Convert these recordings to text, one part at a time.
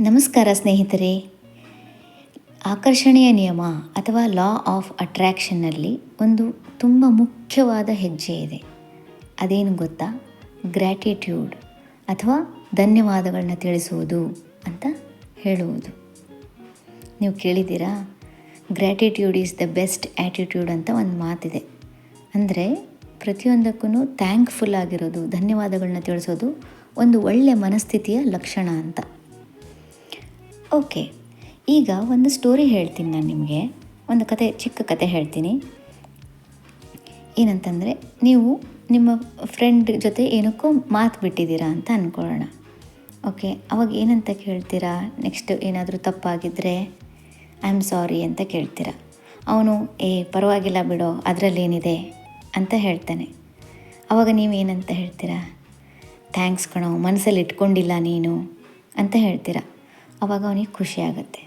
ನಮಸ್ಕಾರ ಸ್ನೇಹಿತರೆ. ಆಕರ್ಷಣೆಯ ನಿಯಮ ಅಥವಾ ಲಾ ಆಫ್ ಅಟ್ರ್ಯಾಕ್ಷನ್ನಲ್ಲಿ ಒಂದು ತುಂಬ ಮುಖ್ಯವಾದ ಹೆಜ್ಜೆ ಇದೆ. ಅದೇನು ಗೊತ್ತಾ? ಗ್ರ್ಯಾಟಿಟ್ಯೂಡ್ ಅಥವಾ ಧನ್ಯವಾದಗಳನ್ನ ತಿಳಿಸುವುದು ಅಂತ ಹೇಳುವುದು. ನೀವು ಕೇಳಿದ್ದೀರಾ? Gratitude is the best attitude ಅಂತ ಒಂದು ಮಾತಿದೆ. ಅಂದರೆ ಪ್ರತಿಯೊಂದಕ್ಕೂ ಥ್ಯಾಂಕ್ಫುಲ್ ಆಗಿರೋದು ಧನ್ಯವಾದಗಳನ್ನ ತಿಳಿಸೋದು ಒಂದು ಒಳ್ಳೆಯ ಮನಸ್ಥಿತಿಯ ಲಕ್ಷಣ ಅಂತ. ಓಕೆ. ಈಗ ಒಂದು ಸ್ಟೋರಿ ಹೇಳ್ತೀನಿ ನಾನು ನಿಮಗೆ. ಒಂದು ಕತೆ, ಚಿಕ್ಕ ಕತೆ ಹೇಳ್ತೀನಿ. ಏನಂತಂದರೆ, ನೀವು ನಿಮ್ಮ ಫ್ರೆಂಡ್ ಜೊತೆ ಏನಕ್ಕೂ ಮಾತು ಬಿಟ್ಟಿದ್ದೀರಾ ಅಂತ ಅಂದ್ಕೊಳ್ಳೋಣ ಓಕೆ, ಅವಾಗ ಏನಂತ ಕೇಳ್ತೀರಾ? ನೆಕ್ಸ್ಟ್ ಏನಾದರೂ ತಪ್ಪಾಗಿದ್ದರೆ ಐ ಆಮ್ ಸಾರಿ ಅಂತ ಕೇಳ್ತೀರಾ. ಅವನು, ಏ, ಪರವಾಗಿಲ್ಲ ಬಿಡೋ, ಅದರಲ್ಲೇನಿದೆ? ಅಂತ ಹೇಳ್ತಾನೆ. ಅವಾಗ ನೀವು ಏನಂತ ಹೇಳ್ತೀರಾ? ಥ್ಯಾಂಕ್ಸ್ ಕಣೋ ಮನಸ್ಸಲ್ಲಿ ಇಟ್ಕೊಂಡಿಲ್ಲ ನೀನು, ಅಂತ ಹೇಳ್ತೀರಾ. ಅವಾಗ ಅವನಿಗೆ ಖುಷಿ ಆಗುತ್ತೆ.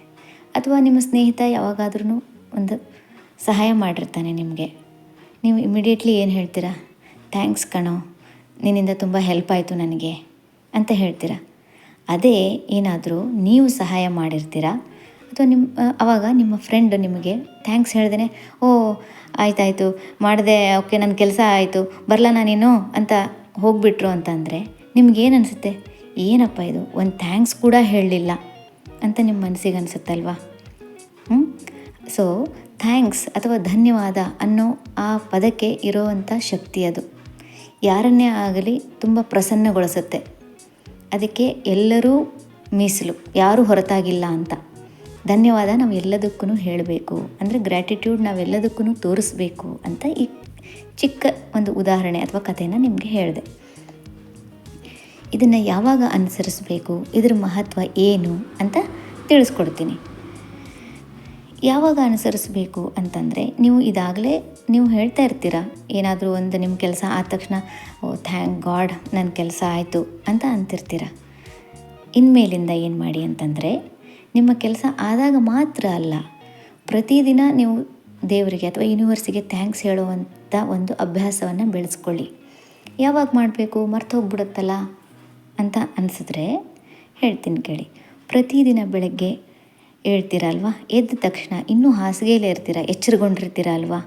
ಅಥವಾ ನಿಮ್ಮ ಸ್ನೇಹಿತ ಯಾವಾಗಾದ್ರೂ ಒಂದು ಸಹಾಯ ಮಾಡಿರ್ತಾನೆ ನಿಮಗೆ. ನೀವು ಇಮಿಡಿಯೇಟ್ಲಿ ಏನು ಹೇಳ್ತೀರಾ? ಥ್ಯಾಂಕ್ಸ್ ಕಣೋ, ನಿನ್ನಿಂದ ತುಂಬ ಹೆಲ್ಪ್ ಆಯಿತು ನನಗೆ ಅಂತ ಹೇಳ್ತೀರಾ? ಅದೇ ಏನಾದರೂ ನೀವು ಸಹಾಯ ಮಾಡಿರ್ತೀರಾ? ಅಥವಾ ನಿಮ್ಮ, ಅವಾಗ ನಿಮ್ಮ ಫ್ರೆಂಡ್ ನಿಮಗೆ ಥ್ಯಾಂಕ್ಸ್ ಹೇಳ್ದೇ ಓ, ಆಯ್ತಾಯಿತು, ಮಾಡಿದೆ, ಓಕೆ ನನ್ನ ಕೆಲಸ ಆಯಿತು, ಬರಲ ನಾನೇನು ಅಂತ ಹೋಗಿಬಿಟ್ರು ಅಂತಂದರೆ ನಿಮ್ಗೇನು ಅನಿಸುತ್ತೆ? ಏನಪ್ಪ ಇದು? ಒಂದು ಥ್ಯಾಂಕ್ಸ್ ಕೂಡ ಹೇಳಲಿಲ್ಲ. ಅಂತ ನಿಮ್ಮ ಮನಸ್ಸಿಗೆ ಅನಿಸುತ್ತಲ್ವಾ? ಹ್ಞೂ ಸೊ ಥ್ಯಾಂಕ್ಸ್ ಅಥವಾ ಧನ್ಯವಾದ ಅನ್ನೋ ಆ ಪದಕ್ಕೆ ಇರೋವಂಥ ಶಕ್ತಿ ಅದು. ಯಾರನ್ನೇ ಆಗಲಿ ತುಂಬ ಪ್ರಸನ್ನಗೊಳಿಸುತ್ತೆ. ಅದಕ್ಕೆ ಎಲ್ಲರೂ ಮೀಸಲು, ಯಾರೂ ಹೊರತಾಗಿಲ್ಲ ಅಂತ. ಧನ್ಯವಾದ ನಾವು ಎಲ್ಲದಕ್ಕೂ ಹೇಳಬೇಕು. ಅಂದರೆ ಗ್ರ್ಯಾಟಿಟ್ಯೂಡ್ ನಾವೆಲ್ಲದಕ್ಕೂ ತೋರಿಸ್ಬೇಕು ಅಂತ ಈ ಚಿಕ್ಕ ಒಂದು ಉದಾಹರಣೆ ಅಥವಾ ಕಥೆನ ನಿಮಗೆ ಹೇಳಿದೆ. ಇದನ್ನು ಯಾವಾಗ ಅನುಸರಿಸಬೇಕು? ಇದರ ಮಹತ್ವ ಏನು ಅಂತ ತಿಳಿಸ್ಕೊಡ್ತೀನಿ. ಯಾವಾಗ ಅನುಸರಿಸಬೇಕು ಅಂತಂದರೆ, ನೀವು ಇದಾಗಲೇ ನೀವು ಹೇಳ್ತಾ ಇರ್ತೀರ, ಏನಾದರೂ ಒಂದು ನಿಮ್ಮ ಕೆಲಸ ಆದ ತಕ್ಷಣ, ಓ, ಥ್ಯಾಂಕ್ ಗಾಡ್ ನನ್ನ ಕೆಲಸ ಆಯಿತು ಅಂತ ಅಂತಿರ್ತೀರ? ಇನ್ಮೇಲಿಂದ ಏನು ಮಾಡಿ ಅಂತಂದರೆ, ನಿಮ್ಮ ಕೆಲಸ ಆದಾಗ ಮಾತ್ರ ಅಲ್ಲ, ಪ್ರತಿದಿನ ನೀವು ದೇವರಿಗೆ ಅಥವಾ ಯೂನಿವರ್ಸಿಗೆ ಥ್ಯಾಂಕ್ಸ್ ಹೇಳುವಂಥ ಒಂದು ಅಭ್ಯಾಸವನ್ನು ಬೆಳೆಸ್ಕೊಳ್ಳಿ. ಯಾವಾಗ ಮಾಡಬೇಕು? ಮರ್ತು ಹೋಗ್ಬಿಡುತ್ತಲ್ಲ? ಅಂತ ಅನಿಸಿದ್ರೆ ಹೇಳ್ತೀನಿ ಕೇಳಿ. ಪ್ರತಿದಿನ ಬೆಳಗ್ಗೆ ಹೇಳ್ತೀರಲ್ವಾ? ಎದ್ದ ತಕ್ಷಣ ಇನ್ನೂ ಹಾಸಿಗೆಯಲ್ಲೇ ಇರ್ತೀರ? ಎಚ್ಚರಗೊಂಡಿರ್ತೀರ ಅಲ್ವಾ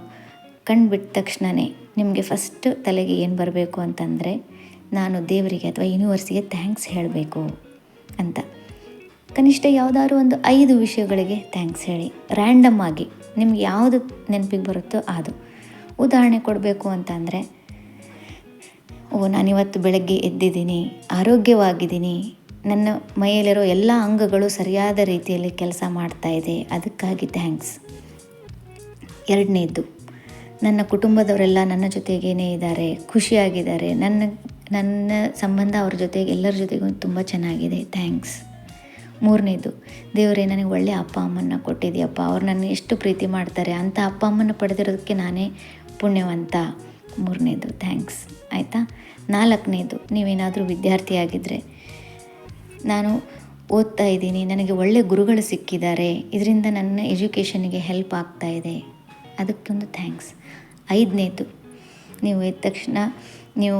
ಕಣ್ಣು ಬಿಟ್ಟ ತಕ್ಷಣವೇ ನಿಮಗೆ ಫಸ್ಟ್ ತಲೆಗೆ ಏನು ಬರಬೇಕು ಅಂತಂದರೆ ನಾನು ದೇವರಿಗೆ ಅಥವಾ ಯೂನಿವರ್ಸಿಗೆ ಥ್ಯಾಂಕ್ಸ್ ಹೇಳಬೇಕು ಅಂತ. ಕನಿಷ್ಠ ಯಾವುದಾದ್ರು ಒಂದು ಐದು ವಿಷಯಗಳಿಗೆ ಥ್ಯಾಂಕ್ಸ್ ಹೇಳಿ. ರ್ಯಾಂಡಮ್ ಆಗಿ ನಿಮ್ಗೆ ಯಾವುದು ನೆನಪಿಗೆ ಬರುತ್ತೋ ಅದು. ಉದಾಹರಣೆ ಕೊಡಬೇಕು ಅಂತಂದರೆ ಓ, ನಾನಿವತ್ತು ಬೆಳಗ್ಗೆ ಎದ್ದಿದ್ದೀನಿ, ಆರೋಗ್ಯವಾಗಿದ್ದೀನಿ. ನನ್ನ ಮೈಯಲ್ಲಿರೋ ಎಲ್ಲ ಅಂಗಗಳು ಸರಿಯಾದ ರೀತಿಯಲ್ಲಿ ಕೆಲಸ ಮಾಡ್ತಾ ಇದೆ. ಅದಕ್ಕಾಗಿ ಥ್ಯಾಂಕ್ಸ್. ಎರಡನೇದ್ದು ನನ್ನ ಕುಟುಂಬದವರೆಲ್ಲ ನನ್ನ ಜೊತೆಗೇನೇ ಇದ್ದಾರೆ, ಖುಷಿಯಾಗಿದ್ದಾರೆ. ನನ್ನ ನನ್ನ ಸಂಬಂಧ ಅವ್ರ ಜೊತೆಗೆ, ಎಲ್ಲರ ಜೊತೆಗೂ ತುಂಬ ಚೆನ್ನಾಗಿದೆ. ಥ್ಯಾಂಕ್ಸ್. ಮೂರನೇದು, ದೇವರೇ, ನನಗೆ ಒಳ್ಳೆಯ ಅಪ್ಪ ಅಮ್ಮನ ಕೊಟ್ಟಿದೆಯಪ್ಪ ಅವ್ರು ನನ್ನ ಎಷ್ಟು ಪ್ರೀತಿ ಮಾಡ್ತಾರೆ. ಅಂಥ ಅಪ್ಪ ಅಮ್ಮನ ಪಡೆದಿರೋದಕ್ಕೆ ನಾನೇ ಪುಣ್ಯವಂತ. ಮೂರನೇದು ಥ್ಯಾಂಕ್ಸ್ ಆಯಿತಾ? ನಾಲ್ಕನೇದು, ನೀವೇನಾದರೂ ವಿದ್ಯಾರ್ಥಿಯಾಗಿದ್ದರೆ ನಾನು ಓದ್ತಾ ಇದ್ದೀನಿ, ನನಗೆ ಒಳ್ಳೆ ಗುರುಗಳು ಸಿಕ್ಕಿದ್ದಾರೆ, ಇದರಿಂದ ನನ್ನ ಎಜುಕೇಷನ್ಗೆ ಹೆಲ್ಪ್ ಆಗ್ತಾ ಇದೆ. ಅದಕ್ಕೊಂದು ಥ್ಯಾಂಕ್ಸ್ ಐದನೇದು, ನೀವು ಎದ್ದ ತಕ್ಷಣ, ನೀವು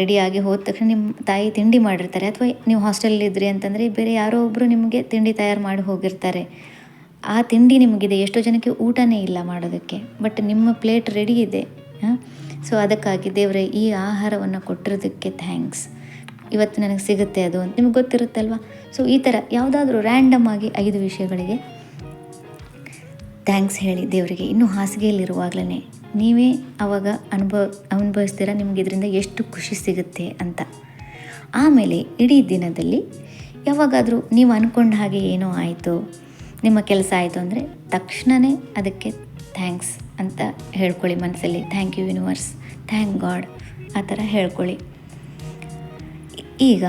ರೆಡಿಯಾಗಿ ಹೋದ ತಕ್ಷಣ ನಿಮ್ಮ ತಾಯಿ ತಿಂಡಿ ಮಾಡಿರ್ತಾರೆ, ಅಥವಾ ನೀವು ಹಾಸ್ಟೆಲಲ್ಲಿದ್ರಿ ಅಂತಂದರೆ ಬೇರೆ ಯಾರೋ ಒಬ್ಬರು ನಿಮಗೆ ತಿಂಡಿ ತಯಾರು ಮಾಡಿ ಹೋಗಿರ್ತಾರೆ. ಆ ತಿಂಡಿ ನಿಮಗಿದೆ, ಎಷ್ಟೋ ಜನಕ್ಕೆ ಊಟನೇ ಇಲ್ಲ ಮಾಡೋದಕ್ಕೆ ಬಟ್ ನಿಮ್ಮ ಪ್ಲೇಟ್ ರೆಡಿ ಇದೆ, ಹಾಂ? ಸೊ ಅದಕ್ಕಾಗಿ ದೇವರೇ ಈ ಆಹಾರವನ್ನು ಕೊಟ್ಟಿರೋದಕ್ಕೆ ಥ್ಯಾಂಕ್ಸ್ ಇವತ್ತು ನನಗೆ ಸಿಗುತ್ತೆ ಅದು ಅಂತ. ನಿಮ್ಗೆ ಗೊತ್ತಿರುತ್ತಲ್ವ? ಸೊ ಈ ಥರ ಯಾವುದಾದ್ರೂ ರ್ಯಾಂಡಮ್ ಆಗಿ ಐದು ವಿಷಯಗಳಿಗೆ ಥ್ಯಾಂಕ್ಸ್ ಹೇಳಿ ದೇವರಿಗೆ. ಇನ್ನೂ ಹಾಸಿಗೆಯಲ್ಲಿರುವಾಗಲೇ ನೀವೇ ಆವಾಗ ಅನುಭವ, ಅನುಭವಿಸ್ತೀರ? ನಿಮ್ಗೆ ಇದರಿಂದ ಎಷ್ಟು ಖುಷಿ ಸಿಗುತ್ತೆ ಅಂತ. ಆಮೇಲೆ ಇಡೀ ದಿನದಲ್ಲಿ ಯಾವಾಗಾದರೂ ನೀವು ಅಂದ್ಕೊಂಡ ಹಾಗೆ ಏನೋ ಆಯಿತು, ನಿಮ್ಮ ಕೆಲಸ ಆಯಿತು ಅಂದರೆ ತಕ್ಷಣವೇ ಅದಕ್ಕೆ ಥ್ಯಾಂಕ್ಸ್ ಅಂತ ಹೇಳ್ಕೊಳ್ಳಿ ಮನಸ್ಸಲ್ಲಿ. Thank you universe thank God ಆ ಥರ ಹೇಳ್ಕೊಳ್ಳಿ. ಈಗ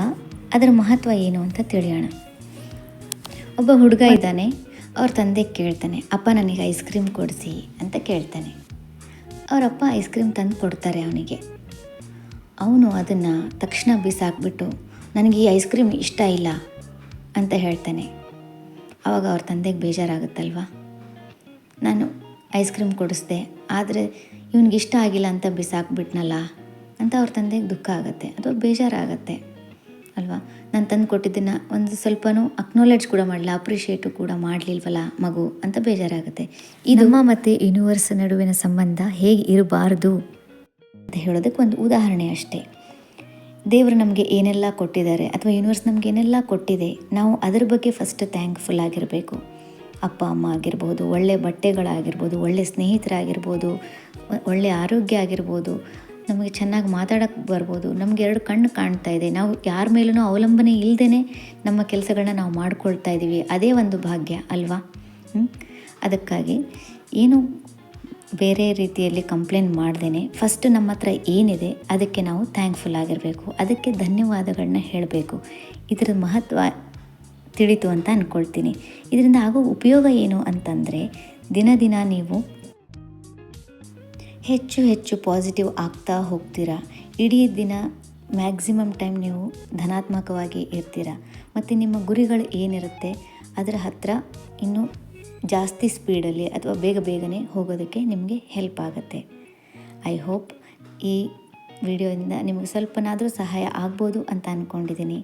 ಅದರ ಮಹತ್ವ ಏನು ಅಂತ ತಿಳಿಯೋಣ. ಒಬ್ಬ ಹುಡುಗ ಇದ್ದಾನೆ, ಅವ್ರ ತಂದೆ ಕೇಳ್ತಾನೆ ಅಪ್ಪ ನನಗೆ ಐಸ್ ಕ್ರೀಮ್ ಕೊಡಿಸಿ ಅಂತ ಕೇಳ್ತಾನೆ. ಅವರಪ್ಪ ಐಸ್ ಕ್ರೀಮ್ ತಂದು ಕೊಡ್ತಾರೆ ಅವನಿಗೆ. ಅವನು ಅದನ್ನು ತಕ್ಷಣ ಬಿಸಾಕ್ಬಿಟ್ಟು, ನನಗೆ ಈ ಐಸ್ ಕ್ರೀಮ್ ಇಷ್ಟ ಇಲ್ಲ ಅಂತ ಹೇಳ್ತಾನೆ. ಆವಾಗ ಅವ್ರ ತಂದೆಗೆ ಬೇಜಾರಾಗುತ್ತಲ್ವ? ನಾನು ಐಸ್ ಕ್ರೀಮ್ ಕೊಡಿಸ್ದೆ. ಆದರೆ ಇವನಿಗೆ ಇಷ್ಟ ಆಗಿಲ್ಲ ಅಂತ ಬಿಸಾಕ್ಬಿಟ್ನಲ್ಲ ಅಂತ ಅವ್ರ ತಂದೆಗೆ ದುಃಖ ಆಗುತ್ತೆ. ಅಥವಾ ಬೇಜಾರಾಗತ್ತೆ. ಅಲ್ವಾ? ನಾನು ತಂದು ಕೊಟ್ಟಿದ್ದನ್ನು ಒಂದು ಸ್ವಲ್ಪನೂ ಅಕ್ನಾಲೆಡ್ಜ್ ಕೂಡ ಮಾಡಲಿಲ್ಲ ಅಪ್ರಿಷಿಯೇಟು ಕೂಡ ಮಾಡಲಿಲ್ವಲ್ಲ ಮಗು ಅಂತ ಬೇಜಾರಾಗುತ್ತೆ. ಇದು ನಮ್ಮ ಮತ್ತು ಯೂನಿವರ್ಸ್ ನಡುವಿನ ಸಂಬಂಧ ಹೇಗೆ ಇರಬಾರ್ದು? ಅಂತ ಹೇಳೋದಕ್ಕೆ ಒಂದು ಉದಾಹರಣೆ ಅಷ್ಟೇ. ದೇವರು ನಮಗೆ ಏನೆಲ್ಲ ಕೊಟ್ಟಿದ್ದಾರೆ ಅಥವಾ ಯೂನಿವರ್ಸ್ ನಮಗೆ ಏನೆಲ್ಲ ಕೊಟ್ಟಿದೆ ನಾವು ಅದರ ಬಗ್ಗೆ ಫಸ್ಟ್ ಥ್ಯಾಂಕ್ಫುಲ್ ಆಗಿರಬೇಕು. ಅಪ್ಪ, ಅಮ್ಮ ಆಗಿರ್ಬೋದು, ಒಳ್ಳೆ ಬಟ್ಟೆಗಳಾಗಿರ್ಬೋದು, ಒಳ್ಳೆ ಸ್ನೇಹಿತರಾಗಿರ್ಬೋದು, ಒಳ್ಳೆ ಆರೋಗ್ಯ ಆಗಿರ್ಬೋದು, ನಮಗೆ ಚೆನ್ನಾಗಿ ಮಾತಾಡೋಕ್ಕೆ ಬರ್ಬೋದು, ನಮಗೆ ಎರಡು ಕಣ್ಣು ಕಾಣ್ತಾ ಇದೆ. ನಾವು ಯಾರ ಮೇಲೂ ಅವಲಂಬನೆ ಇಲ್ಲದೇ ನಮ್ಮ ಕೆಲಸಗಳನ್ನ ನಾವು ಮಾಡ್ಕೊಳ್ತಾ ಇದ್ದೀವಿ ಅದೇ ಒಂದು ಭಾಗ್ಯ, ಅಲ್ವಾ? ಅದಕ್ಕಾಗಿ ಏನು ಬೇರೆ ರೀತಿಯಲ್ಲಿ ಕಂಪ್ಲೇಂಟ್ ಮಾಡ್ದೇ ಫಸ್ಟ್ ನಮ್ಮ ಹತ್ರ ಏನಿದೆ, ಅದಕ್ಕೆ ನಾವು ಥ್ಯಾಂಕ್ಫುಲ್ ಆಗಿರಬೇಕು. ಅದಕ್ಕೆ ಧನ್ಯವಾದಗಳನ್ನ ಹೇಳಬೇಕು. ಇದರ ಮಹತ್ವ ತಿಳಿತು ಅಂತ ಅಂದ್ಕೊಳ್ತೀನಿ ಇದರಿಂದ ಆಗೋ ಉಪಯೋಗ ಏನು ಅಂತಂದರೆ, ದಿನ ದಿನ ನೀವು ಹೆಚ್ಚು ಹೆಚ್ಚು ಪಾಸಿಟಿವ್ ಆಗ್ತಾ ಹೋಗ್ತೀರಾ. ಇಡೀ ದಿನ ಮ್ಯಾಕ್ಸಿಮಮ್ ಟೈಮ್ ನೀವು ಧನಾತ್ಮಕವಾಗಿ ಇರ್ತೀರಾ. ಮತ್ತು ನಿಮ್ಮ ಗುರಿಗಳು ಏನಿರುತ್ತೆ, ಅದರ ಹತ್ರ ಇನ್ನೂ ಜಾಸ್ತಿ ಸ್ಪೀಡಲ್ಲಿ ಅಥವಾ ಬೇಗ ಬೇಗನೆ ಹೋಗೋದಕ್ಕೆ ನಿಮಗೆ ಹೆಲ್ಪ್ ಆಗುತ್ತೆ. ಐ ಹೋಪ್ ಈ ವಿಡಿಯೋದಿಂದ ನಿಮಗೆ ಸ್ವಲ್ಪನಾದರೂ ಸಹಾಯ ಆಗ್ಬೋದು ಅಂತ ಅಂದ್ಕೊಂಡಿದ್ದೀನಿ